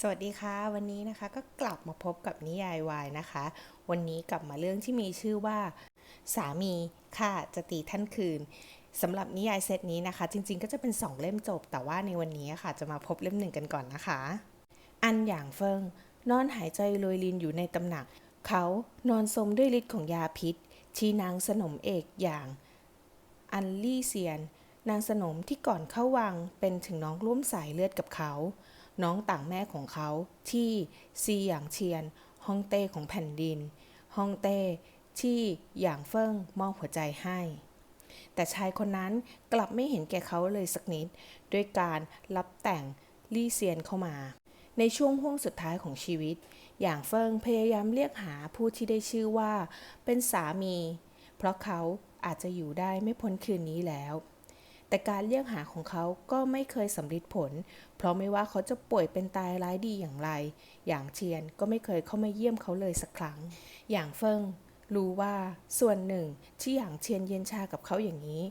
สวัสดีค่ะ วันนี้นะคะก็กลับมาพบกับนิยายวายนะคะ วันนี้กลับมาเรื่องที่มีชื่อว่า สามีค่ะจะตีท่านคืนสำหรับนิยายเซตนี้นะคะ จริงๆ ก็จะเป็น 2 เล่มจบ แต่ว่าในวันนี้ค่ะ จะมาพบเล่มหนึ่งกันก่อนนะคะ อันอย่างเฟิง นอนหายใจโรยลินอยู่ในตำหนัก เขานอนสมด้วยฤทธิ์ของยาพิษ ชีนางสนมเอกอย่าง อันลี่เซียน นางสนมที่ก่อนเข้าวังเป็นถึงน้องร่วมสายเลือดกับเขา น้องต่างแม่ของเขาที่ซีหยางเชียนฮ่องเต้ของแผ่นดินฮ่องเต้ที่หยางเฟิ่งมอบหัวใจให้ แต่ชายคนนั้นกลับไม่เห็นแก่เขาเลยสักนิด ด้วยการรับแต่งลี่เซียนเข้ามา ในช่วงห่วงสุดท้ายของชีวิตอย่างเฟิงพยายามเรียกหาผู้ที่ได้ชื่อว่าเป็นสามี เพราะเขาอาจจะอยู่ได้ไม่พ้นคืนนี้แล้ว แต่การเรียกหาของเขาก็ไม่เคยสำเร็จผล เพราะไม่ว่าเขาจะป่วยเป็นตายร้ายดีอย่างไร อย่างเชียนก็ไม่เคยเข้ามาเยี่ยมเขาเลยสักครั้ง อย่างเฟิงรู้ว่าส่วนหนึ่งที่อย่างเชียนเย็นชากับเขาอย่างนี้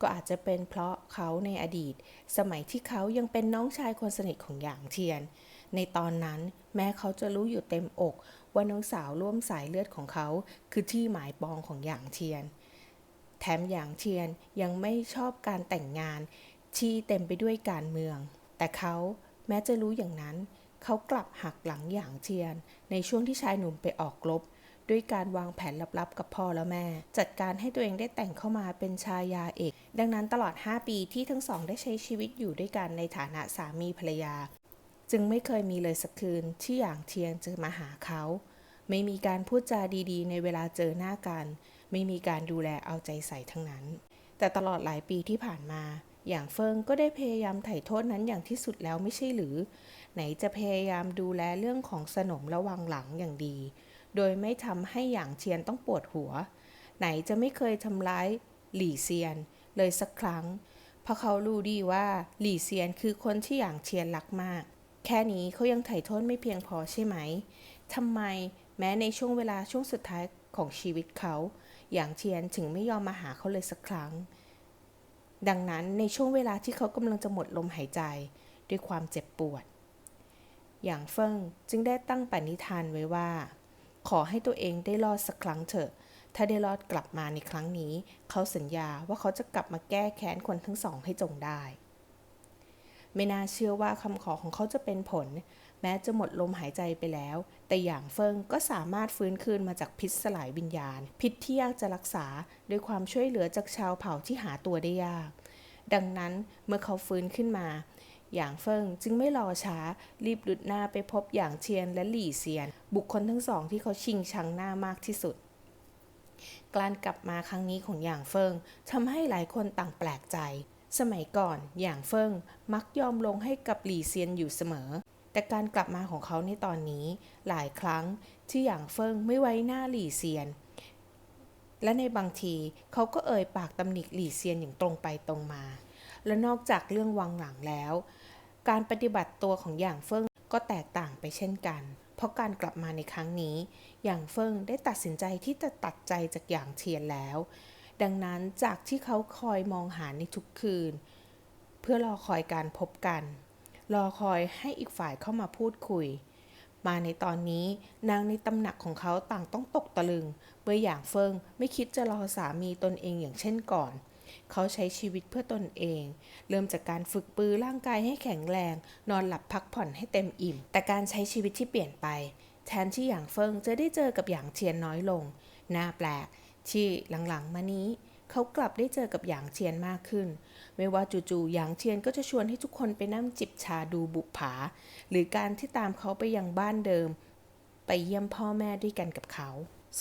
ก็อาจจะเป็นเพราะเขาในอดีต สมัยที่เขายังเป็นน้องชายคนสนิทของอย่างเทียน ในตอนนั้นแม้เขาจะรู้อยู่เต็มอก ว่าน้องสาวร่วมสายเลือดของเขา คือที่หมายปองของอย่างเทียน แถมอย่างเทียนยังไม่ชอบการแต่งงาน ที่เต็มไปด้วยการเมือง แต่เขาแม้จะรู้อย่างนั้น เขากลับหักหลังอย่างเทียน ในช่วงที่ชายหนุ่มไปออกรบด้วยการวางแผนลับๆกับพ่อและแม่ จัดการให้ตัวเองได้แต่งเข้ามาเป็นชายาเอก ดังนั้นตลอด 5 ปีที่ทั้งสองได้ใช้ชีวิตอยู่ด้วยกันในฐานะสามีภรรยา จึงไม่เคยมีเลยสักคืนที่อย่างเทียนจะมาหาเขา ไม่มีการพูดจาดีๆ ในเวลาเจอหน้ากัน ไม่มีการดูแลเอาใจใส่ทั้งนั้น แต่ตลอดหลายปีที่ผ่านมา อย่างเฟิงก็ได้พยายามไถ่โทษนั้นอย่างที่สุดแล้วไม่ใช่หรือ ไหนจะพยายามดูแลเรื่องของสนมระวังหลังอย่างดี โดยไม่ทำให้อย่างเชียนต้องปวดหัว ไหนจะไม่เคยทำร้ายหลี่เซียน เลยสักครั้ง เพราะเขารู้ดีว่าหลี่เซียนคือคนที่อย่างเชียนรักมาก แค่นี้เขายังไถ่โทษไม่เพียงพอใช่ไหมทำไมแม้ในช่วงเวลาช่วงสุดท้ายของชีวิตเขา อย่างเทียนถึงไม่ยอมมาหาเขาเลยสักครั้ง ดังนั้นในช่วงเวลาที่เขากำลังจะหมดลมหายใจด้วยความเจ็บปวด อย่างเฟิงจึงได้ตั้งปณิธานไว้ว่า ขอให้ตัวเองได้รอดสักครั้งเถอะ ถ้าได้รอดกลับมาในครั้งนี้ เขาสัญญาว่าเขาจะกลับมาแก้แค้นคนทั้งสองให้จงได้ ไม่น่าเชื่อว่าคำขอของเขาจะเป็นผล แม้จะหมดลมหายใจไปแล้ว แต่อย่างเฟิงก็สามารถฟื้นคืนมาจากพิษสลายวิญญาณ พิษที่ยากจะรักษาด้วยความช่วยเหลือจากชาวเผ่าที่หาตัวได้ยาก ดังนั้นเมื่อเขาฟื้นขึ้นมา อย่างเฟิงจึงไม่รอช้ารีบดุดหน้าไปพบอย่างเทียนและหลี่เซียน บุคคลทั้งสองที่เขาชิงชังหน้ามากที่สุดการกลับมาครั้งนี้ของอย่างเฟิงทำให้หลายคนต่างแปลกใจ สมัยก่อนอย่างเฟิงมักยอมลงให้กับหลี่เซียนอยู่เสมอ แต่การกลับมาของเขาในตอนนี้หลายครั้งที่อย่างเฟิงไม่ไว้หน้าหลี่เซียน และในบางทีเขาก็เอ่ยปากตำหนิหลี่เซียนอย่างตรงไปตรงมา และนอกจากเรื่องวังหลังแล้ว การปฏิบัติตัวของอย่างเฟิงก็แตกต่างไปเช่นกัน เพราะการกลับมาในครั้งนี้ อย่างเฟิงได้ตัดสินใจที่จะตัดใจจากอย่างเทียนแล้ว ดังนั้นจากที่เขาคอยมองหาในทุกคืน เพื่อรอคอยการพบกัน รอคอยให้อีกฝ่ายเข้ามาพูดคุย มาในตอนนี้นางในตำหนักของเขาต่างต้องตกตะลึง เมื่ออย่างเฟิงไม่คิดจะรอสามีตนเองอย่างเช่นก่อน เขาใช้ชีวิตเพื่อตนเอง เริ่มจากการฝึกปือร่างกายให้แข็งแรง นอนหลับพักผ่อนให้เต็มอิ่ม แต่การใช้ชีวิตที่เปลี่ยนไป แทนที่อย่างเฟิงจะได้เจอกับอย่างเทียนน้อยลง น่าแปลกที่หลังๆมานี้ เขากลับได้เจอกับหยางเทียนมากขึ้น ไม่ว่าจู่ๆหยางเทียนก็จะชวนให้ทุกคนไปนั่งจิบชาดูบุปผา หรือการที่ตามเขาไปยังบ้านเดิม ไปเยี่ยมพ่อแม่ด้วยกันกับเขา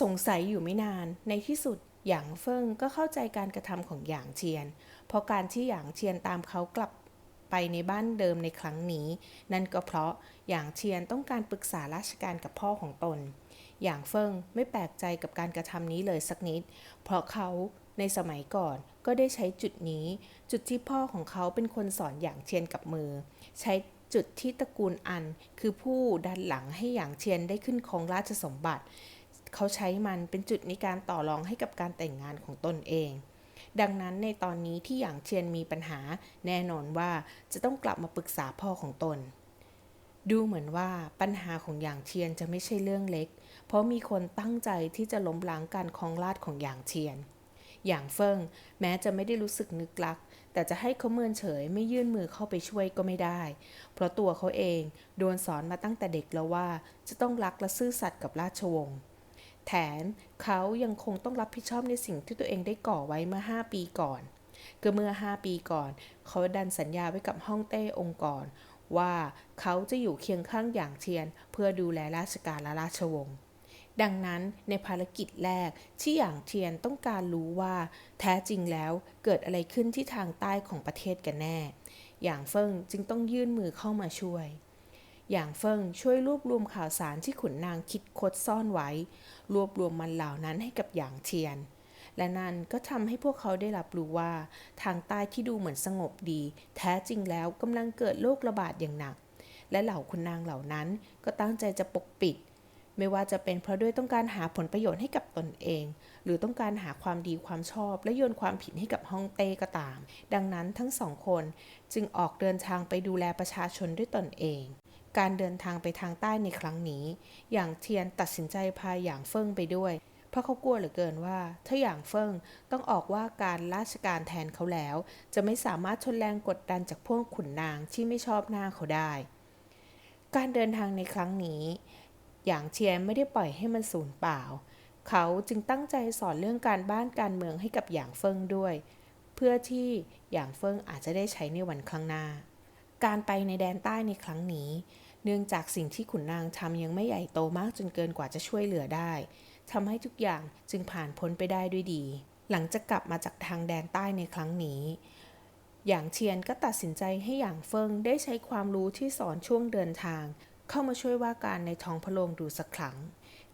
สงสัยอยู่ไม่นาน ในที่สุดหยางเฟิงก็เข้าใจการกระทำของหยางเทียน เพราะการที่หยางเทียนตามเขากลับไปในบ้านเดิมในครั้งนี้ นั่นก็เพราะหยางเทียนต้องการปรึกษาราชการกับพ่อของตน หยางเฟิงไม่แปลกใจกับการกระทำนี้เลยสักนิด เพราะเขา ในสมัยก่อนก็ได้ใช้จุดนี้ จุดที่พ่อของเขาเป็นคนสอนหยางเทียนกับมือ ใช้จุดที่ตระกูลอัน คือผู้ดันหลังให้หยางเทียนได้ขึ้นครองราชสมบัติ เขาใช้มันเป็นจุดในการต่อรองให้กับการแต่งงานของตนเอง ดังนั้นในตอนนี้ที่หยางเทียนมีปัญหา แน่นอนว่าจะต้องกลับมาปรึกษาพ่อของตน ดูเหมือนว่าปัญหาของหยางเทียนจะไม่ใช่เรื่องเล็ก เพราะมีคนตั้งใจที่จะล้มล้างการครองราชของหยางเทียน หยางเฟิงแม้จะไม่ได้รู้สึกนึกลัก แต่จะให้เขาเมินเฉยไม่ยื่นมือเข้าไปช่วยก็ไม่ได้ เพราะตัวเขาเองโดนสอนมาตั้งแต่เด็กแล้วว่า จะต้องรักและซื่อสัตย์กับราชวงศ์แถมเขายังคงต้องรับผิดชอบในสิ่งที่ตัวเองได้ก่อไว้เมื่อ 5 ปีก่อนก็เมื่อ 5 ปีก่อน เขาดันสัญญาไว้กับฮ่องเต้องค์กรว่าเขาจะอยู่เคียงข้างอย่างเทียนเพื่อดูแลราชการและราชวงศ์ ดังนั้นในภารกิจแรกที่อย่างเทียนต้องการรู้ว่า แท้จริงแล้วเกิดอะไรขึ้นที่ทางใต้ของประเทศกันแน่ อย่างเฟิงจึงต้องยื่นมือเข้ามาช่วย อย่างเฟิงช่วยรวบรวมข่าวสารที่ขุนนางคิดคดซ่อนไว้ รวบรวมมันเหล่านั้นให้กับอย่างเทียน และนั่นก็ทำให้พวกเขาได้รับรู้ว่า ทางใต้ที่ดูเหมือนสงบดี แท้จริงแล้วกำลังเกิดโรคระบาดอย่างหนัก และเหล่าขุนนางเหล่านั้นก็ตั้งใจจะปกปิด ไม่ว่าจะเป็นเพราะด้วยต้องการหาผลประโยชน์ให้กับตนเอง หรือต้องการหาความดีความชอบ และโยนความผิดให้กับฮ่องเต้ก็ตาม ดังนั้นทั้งสองคนจึงออกเดินทางไปดูแลประชาชนด้วยตนเอง การเดินทางไปทางใต้ในครั้งนี้ อย่างเทียนตัดสินใจพาอย่างเฟิงไปด้วย เพราะเขากลัวเหลือเกินว่า ถ้าอย่างเฟิงต้องออกว่าการราชการแทนเขาแล้ว จะไม่สามารถทนแรงกดดันจากพวกขุนนางที่ไม่ชอบหน้าเขาได้ การเดินทางในครั้งนี้ อย่างเทียนไม่ได้ปล่อยให้มันสูญเปล่า เขาจึงตั้งใจสอนเรื่องการบ้านการเมืองให้กับอย่างเฟิงด้วย เพื่อที่อย่างเฟิงอาจจะได้ใช้ในวันข้างหน้า การไปในแดนใต้ในครั้งนี้ เนื่องจากสิ่งที่ขุนนางทำยังไม่ใหญ่โตมากจนเกินกว่าจะช่วยเหลือได้ทำให้ทุกอย่างจึงผ่านพ้นไปได้ด้วยดี หลังจากกลับมาจากทางแดนใต้ในครั้งนี้อย่างเทียนก็ตัดสินใจให้อย่างเฟิงได้ใช้ความรู้ที่สอนช่วงเดินทาง เข้ามาช่วยว่าการในท้องพระโรงดูสักครั้ง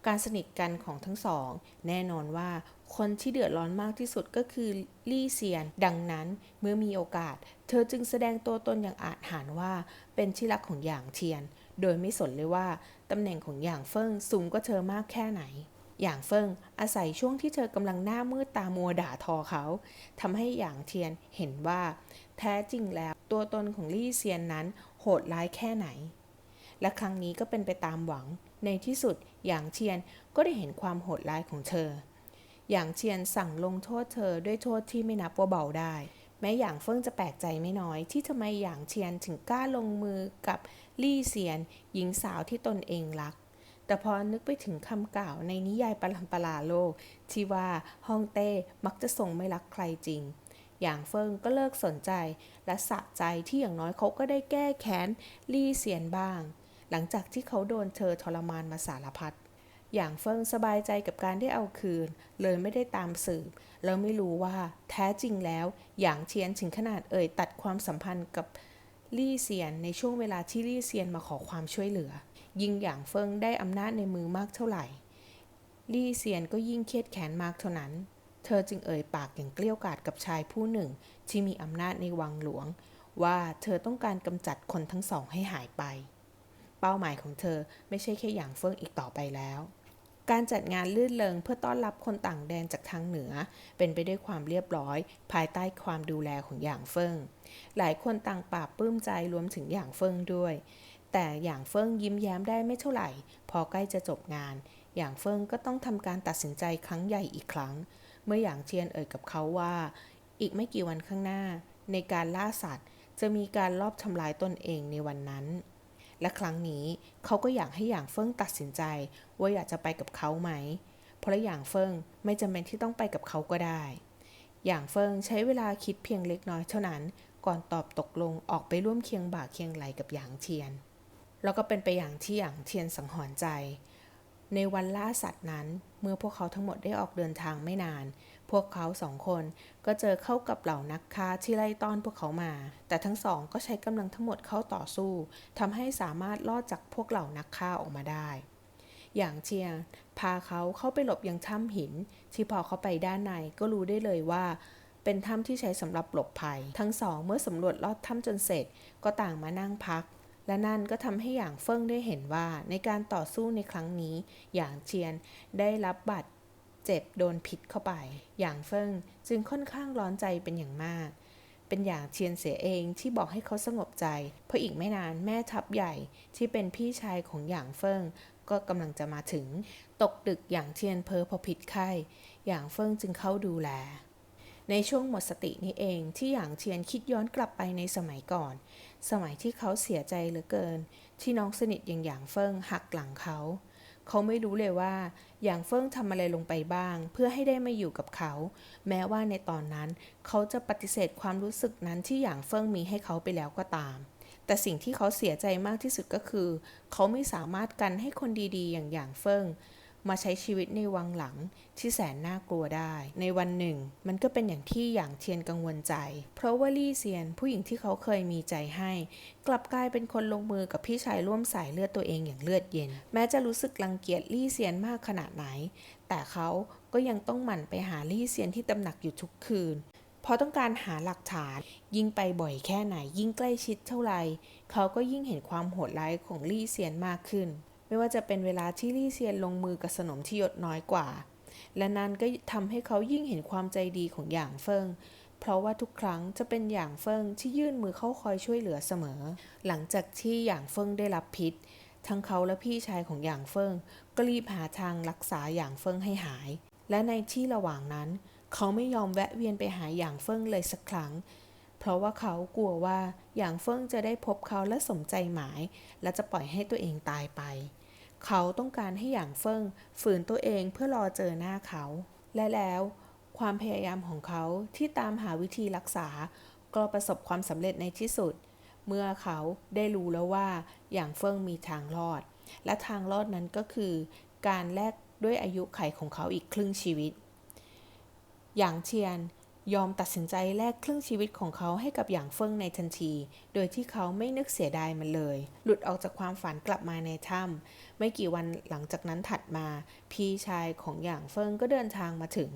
การสนิทกันของทั้งสอง แน่นอนว่าคนที่เดือดร้อนมากที่สุดก็คือลี่เซียน ดังนั้นเมื่อมีโอกาส เธอจึงแสดงตัวตนอย่างอาจหารว่าเป็นที่รักของอย่างเทียน โดยไม่สนเลยว่าตำแหน่งของอย่างเฟิงสูงก็เธอมากแค่ไหนอย่างเฟิงอาศัยช่วงที่เธอกำลังหน้ามืดตามัวด่าทอเขาทำให้อย่างเทียนเห็นว่า แท้จริงแล้วตัวตนของลี่เซียนนั้นโหดร้ายแค่ไหน และครั้งนี้ก็เป็นไปตามหวัง ในที่สุดอย่างเทียนก็ได้เห็นความโหดร้ายของเธออย่างเทียนสั่งลงโทษเธอด้วยโทษที่ไม่นับว่าเบาได้ แม้อย่างเฟิงจะแปลกใจไม่น้อย ที่ทำไมอย่างเทียนถึงกล้าลงมือกับลี่เซียน หญิงสาวที่ตนเองรัก แต่พอนึกไปถึงคำกล่าวในนิยายปรัมปราโลก ที่ว่าฮ่องเต้มักจะทรงไม่รักใครจริงอย่างเฟิงก็เลิกสนใจและสะใจที่อย่างน้อยเขาก็ได้แก้แค้นลี่เซียนบ้าง หลังจากที่เขาโดนเธอทรมานมาสารพัดอย่างเฟิงสบายใจกับการได้เอาคืน เลยไม่ได้ตามสืบ แล้วไม่รู้ว่าแท้จริงแล้ว อย่างเทียนถึงขนาดเอ่ยตัดความสัมพันธ์กับลี่เซียนในช่วงเวลาที่ลี่เซียนมาขอความช่วยเหลือ ยิ่งอย่างเฟิงได้อำนาจในมือมากเท่าไหร่ ลี่เซียนก็ยิ่งเครียดแค้นมากเท่านั้น เธอจึงเอ่ยปากอย่างเกลี้ยกล่อมกับชายผู้หนึ่ง ที่มีอำนาจในวังหลวง ว่าเธอต้องการกำจัดคนทั้งสองให้หายไป เป้าหมายของเธอไม่ใช่แค่อย่างเฟิงอีกต่อไปแล้ว การจัดงานลื่นเริงเพื่อต้อนรับคนต่างแดนจากทางเหนือ เป็นไปด้วยความเรียบร้อย ภายใต้ความดูแลของอย่างเฟิงหลายคนต่างปราบปลื้มใจรวมถึงอย่างเฟิงด้วย แต่อย่างเฟิงยิ้มแย้มได้ไม่เท่าไหร่ พอใกล้จะจบงาน อย่างเฟิงก็ต้องทำการตัดสินใจครั้งใหญ่อีกครั้ง เมื่ออย่างเทียนเอ่ยกับเขาว่า อีกไม่กี่วันข้างหน้า ในการล่าสัตว์ จะมีการลอบทำลายตนเองในวันนั้น และครั้งนี้เขาก็อยากให้อย่างเฟิงตัดสินใจ ว่าอยากจะไปกับเขาไหม เพราะอย่างเฟิงไม่จำเป็นที่ต้องไปกับเขาก็ได้อย่างเฟิงใช้เวลาคิดเพียงเล็กน้อยเท่านั้น ก่อนตอบตกลงออกไปร่วมเคียงบ่าเคียงไหลกับหยางเทียน แล้วก็เป็นไปอย่างที่หยางเทียนสังหรณ์ใจ ในวันล่าสัตว์นั้น เมื่อพวกเขาทั้งหมดได้ออกเดินทางไม่นาน พวกเขาสองคนก็เจอเข้ากับเหล่านักฆ่าที่ไล่ต้อนพวกเขามา แต่ทั้งสองก็ใช้กำลังทั้งหมดเข้าต่อสู้ทำให้สามารถลอดจากพวกเหล่านักฆ่าออกมาได้ อย่างเจียงพาเขาเข้าไปหลบยังถ้ำหิน ที่พอเขาไปด้านในก็รู้ได้เลยว่า เป็นถ้ำที่ใช้สำหรับหลบภัย ทั้งสองเมื่อสำรวจลอดถ้ำจนเสร็จ ก็ต่างมานั่งพักและนั่นก็ทำให้อย่างเฟิงได้เห็นว่าในการต่อสู้ในครั้งนี้ อย่างเจียนได้รับบาด เจ็บโดนพิษเข้าไป อย่างเฟิงจึงค่อนข้างร้อนใจเป็นอย่างมาก เป็นอย่างเทียนเสียเองที่บอกให้เขาสงบใจ เพราะอีกไม่นานแม่ทัพใหญ่ที่เป็นพี่ชายของหยางเฟิงก็กำลังจะมาถึง ตกดึกหยางเทียนเพอพอผิดไข้หยางเฟิงจึงเข้าดูแล ในช่วงหมดสตินี้เองที่หยางเทียนคิดย้อนกลับไปในสมัยก่อน สมัยที่เขาเสียใจเหลือเกิน ที่น้องสนิทอย่างหยางเฟิงหักหลังเขา เขาไม่รู้เลยว่า อย่างเฟิงทำอะไรลงไปบ้าง เพื่อให้ได้มาอยู่กับเขา แม้ว่าในตอนนั้น เขาจะปฏิเสธความรู้สึกนั้นที่อย่างเฟิงมีให้เขาไปแล้วก็ตาม แต่สิ่งที่เขาเสียใจมากที่สุดก็คือ เขาไม่สามารถกันให้คนดีๆ อย่างอย่างเฟิง มาใช้ชีวิตในวังหลังที่แสนน่ากลัวได้ ในวันหนึ่ง มันก็เป็นอย่างที่หยางเทียนกังวลใจ เพราะว่าลี่เซียนผู้หญิงที่เขาเคยมีใจให้ กลับกลายเป็นคนลงมือกับพี่ชายร่วมสายเลือดตัวเองอย่างเลือดเย็น แม้จะรู้สึกรังเกียจลี่เซียนมากขนาดไหน แต่เขาก็ยังต้องหมั่นไปหาลี่เซียนที่ตำหนักอยู่ทุกคืนเพราะต้องการหาหลักฐาน ยิ่งไปบ่อยแค่ไหน ยิ่งใกล้ชิดเท่าไร เขาก็ยิ่งเห็นความโหดร้ายของลี่เซียนมากขึ้น ไม่ว่าจะเป็นเวลาที่ลี่เซียนลงมือกับสนมที่ยศน้อยกว่า และนั้นก็ทำให้เขายิ่งเห็นความใจดีของหยางเฟิง เพราะว่าทุกครั้งจะเป็นหยางเฟิงที่ยื่นมือเข้าคอยช่วยเหลือเสมอ หลังจากที่หยางเฟิงได้รับพิษ ทั้งเขาและพี่ชายของหยางเฟิงก็รีบหาทางรักษาหยางเฟิงให้หาย และในที่ระหว่างนั้น เขาไม่ยอมแวะเวียนไปหาหยางเฟิงเลยสักครั้ง เพราะว่าเขากลัวว่าหยางเฟิงจะได้พบเขาและสมใจหมาย และจะปล่อยให้ตัวเองตายไป เขาต้องการให้หยางเฟิงฝืนตัวเองเพื่อรอเจอหน้าเขา และแล้วความพยายามของเขาที่ตามหาวิธีรักษา ก็ประสบความสำเร็จในที่สุด เมื่อเขาได้รู้แล้วว่าหยางเฟิงมีทางรอด และทางรอดนั้นก็คือ การแลกด้วยอายุไขของเขาอีกครึ่งชีวิต หยางเทียน ยอมตัดสินใจแลกครึ่งชีวิตของเขาให้กับหยางเฟิงในทันที โดยที่เขาไม่นึกเสียดายมันเลย หลุดออกจากความฝันกลับมาในถ้ำไม่กี่วันหลังจากนั้นถัดมา พี่ชายของหยางเฟิงก็เดินทางมาถึง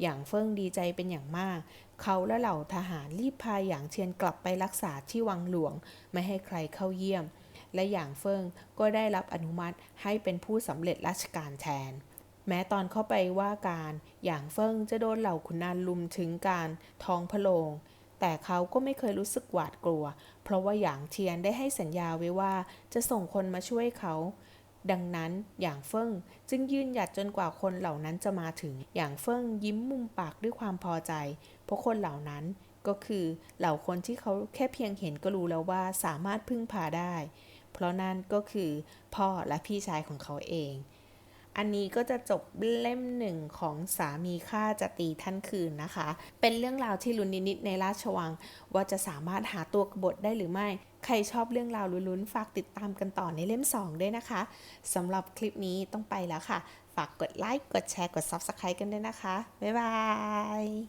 หยางเฟิงดีใจเป็นอย่างมาก เขาและเหล่าทหารรีบพาหยางเทียนกลับไปรักษาที่วังหลวง ไม่ให้ใครเข้าเยี่ยม และหยางเฟิงก็ได้รับอนุมัติให้เป็นผู้สำเร็จราชการแทน แม้ตอนเข้าไปว่าการหยางเฟิงจะโดนเหล่าขุนนางลุมถึงการท้องพะโลง แต่เขาก็ไม่เคยรู้สึกหวาดกลัว เพราะว่าหยางเทียนได้ให้สัญญาไว้ว่าจะส่งคนมาช่วยเขา ดังนั้นหยางเฟิงจึงยืนหยัดจนกว่าคนเหล่านั้นจะมาถึงหยางเฟิงยิ้มมุมปากด้วยความพอใจ เพราะคนเหล่านั้นก็คือเหล่าคนที่เขาแค่เพียงเห็นก็รู้แล้วว่าสามารถพึ่งพาได้ เพราะนั่นก็คือพ่อและพี่ชายของเขาเอง อันนี้ก็จะจบเล่มหนึ่งของสามีข้าจะตีท่านคืนนะคะ เป็นเรื่องราวที่ลุ้นนิดๆในราชวัง ว่าจะสามารถหาตัวกบฏได้หรือไม่ ใครชอบเรื่องราวลุ้นๆฝากติดตามกันต่อในเล่ม 2 ด้วยนะคะสำหรับคลิปนี้ต้องไปแล้วค่ะ ฝากกดไลค์กดแชร์กด Subscribe กันด้วยนะคะ บ๊ายบาย